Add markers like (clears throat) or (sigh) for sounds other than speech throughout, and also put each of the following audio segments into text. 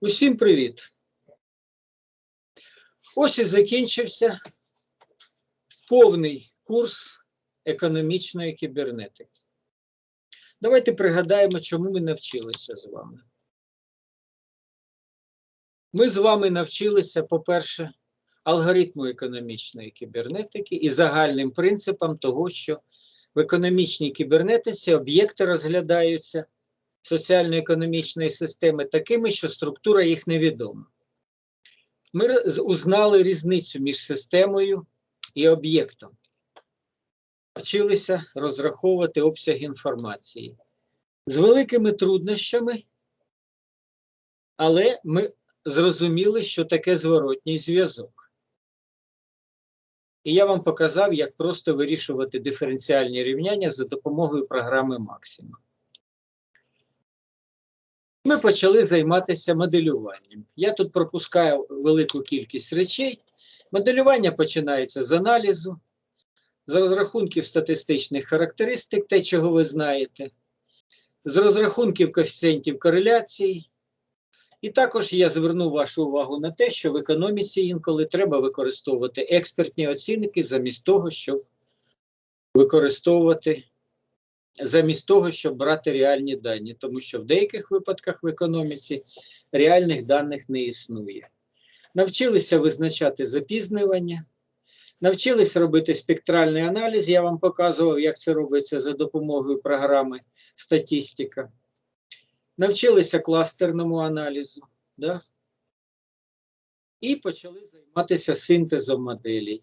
Усім привіт! Ось і закінчився повний курс економічної кібернетики. Давайте пригадаємо, чому ми навчилися з вами. Ми з вами навчилися, по-перше, алгоритму економічної кібернетики і загальним принципам того, що в економічній кібернетиці об'єкти розглядаються соціально-економічної системи такими, що структура їх невідома. Ми узнали різницю між системою і об'єктом. Вчилися розраховувати обсяг інформації з великими труднощами, але ми зрозуміли, що таке зворотній зв'язок. І я вам показав, як просто вирішувати диференціальні рівняння за допомогою програми Максима. Ми почали займатися моделюванням. Я тут пропускаю велику кількість речей. Моделювання починається з аналізу, з розрахунків статистичних характеристик, те, чого ви знаєте, з розрахунків коефіцієнтів кореляції. І також я зверну вашу увагу на те, що в економіці інколи треба використовувати експертні оцінки замість того, щоб використовувати замість того, щоб брати реальні дані, тому що в деяких випадках в економіці реальних даних не існує. Навчилися визначати запізнювання, навчились робити спектральний аналіз. Я вам показував, як це робиться за допомогою програми Статістика. Навчилися кластерному аналізу. Да? І почали займатися синтезом моделей.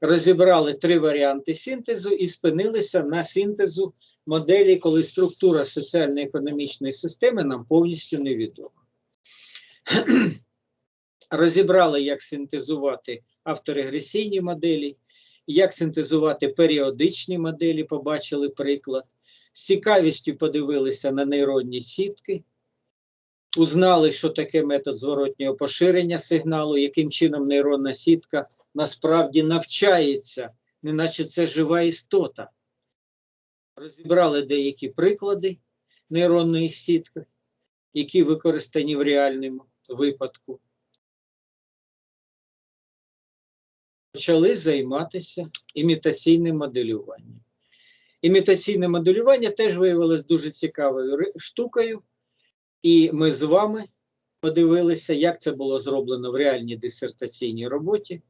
Розібрали три варіанти синтезу і спинилися на синтезу моделі, коли структура соціально-економічної системи нам повністю невідома. (clears throat) Розібрали, як синтезувати авторегресійні моделі, як синтезувати періодичні моделі, побачили приклад. З цікавістю подивилися на нейронні сітки, узнали, що таке метод зворотнього поширення сигналу, яким чином нейронна сітка насправді навчається, неначе це жива істота розібрали деякі приклади нейронної сітки, які використані в реальному випадку. Почали займатися імітаційним моделюванням. Імітаційне моделювання теж виявилось дуже цікавою штукою, і ми з вами подивилися, як це було зроблено в реальній дисертаційній роботі.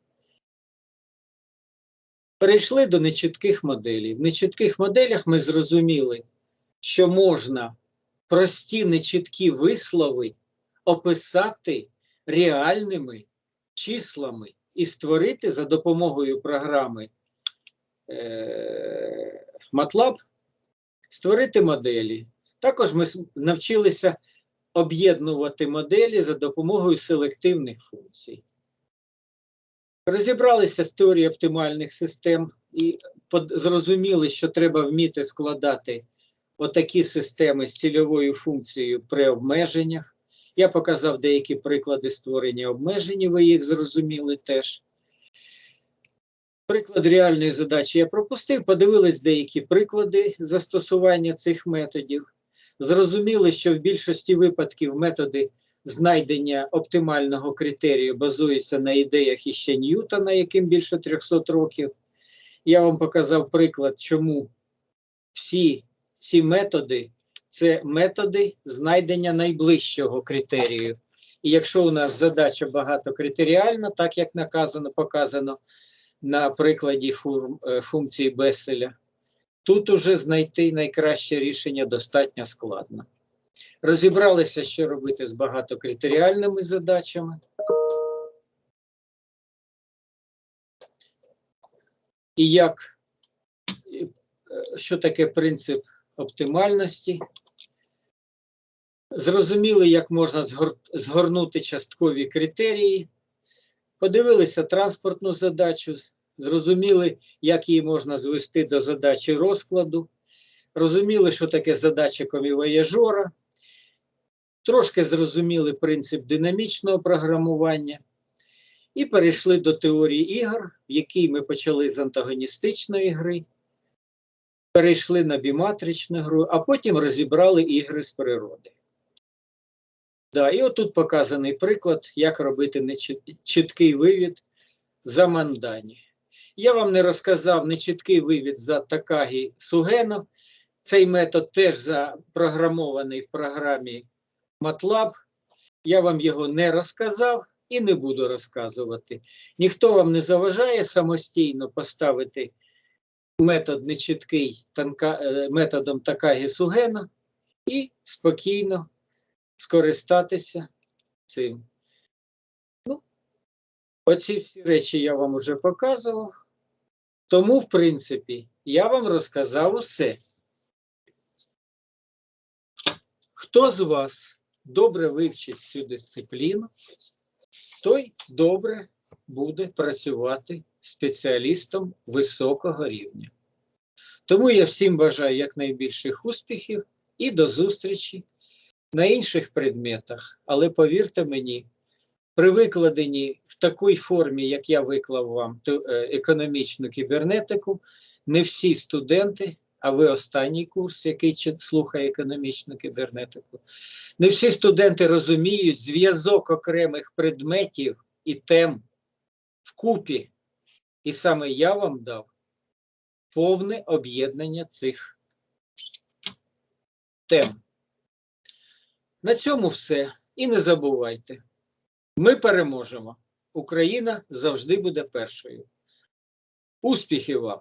Перейшли до нечітких моделей. В нечітких моделях ми зрозуміли, що можна прості нечіткі вислови описати реальними числами і створити за допомогою програми е, MATLAB, створити моделі. Також ми навчилися об'єднувати моделі за допомогою селективних функцій. Розібралися з теорією оптимальних систем і зрозуміли, що треба вміти складати отакі системи з цільовою функцією при обмеженнях. Я показав деякі приклади створення обмежень, ви їх зрозуміли теж. Приклад реальної задачі я пропустив, подивились деякі приклади застосування цих методів. Зрозуміли, що в більшості випадків методи знайдення оптимального критерію базується на ідеях іще Ньютона, яким більше 300 років. Я вам показав приклад, чому всі ці методи це методи знайдення найближчого критерію. І якщо у нас задача багатокритеріальна, так як наказано, показано на прикладі фур- е, функції Беселя, тут уже знайти найкраще рішення достатньо складно. Розібралися, що робити з багатокритеріальними задачами. І як, е, що таке принцип оптимальності. Зрозуміли, як можна згорнути часткові критерії. Подивилися транспортну задачу, зрозуміли, як її можна звести до задачі розкладу. Розуміли, що таке задача комівояжора. Трошки зрозуміли принцип динамічного програмування і перейшли до теорії ігор, в якій ми почали з антагоністичної гри, перейшли на біматричну гру, а потім розібрали ігри з природи. Да, і отут показаний приклад, як робити чіткий вивід за мандані. Я вам не розказав нечіткий вивід за Такагі Сугено. Цей метод теж запрограмований в програмі MATLAB. Я вам його не розказав і не буду розказувати. Ніхто вам не заважає самостійно поставити метод нечіткий танка, е, методом Такагі Сугено і спокійно скористатися цим. Ну, оці всі речі я вам уже показував. Тому, в принципі, я вам розказав усе. Хто з вас добре вивчить цю дисципліну, той добре буде працювати спеціалістом високого рівня. Тому я всім бажаю якнайбільших успіхів і до зустрічі на інших предметах. Але повірте мені, при викладенні в такій формі, як я виклав вам е, економічну кібернетику, не всі студенти, а ви останній курс, який слухає економічну кібернетику, не всі студенти розуміють зв'язок окремих предметів і тем вкупі. І саме я вам дав повне об'єднання цих тем. На цьому все. І не забувайте, ми переможемо. Україна завжди буде першою. Успіхів вам!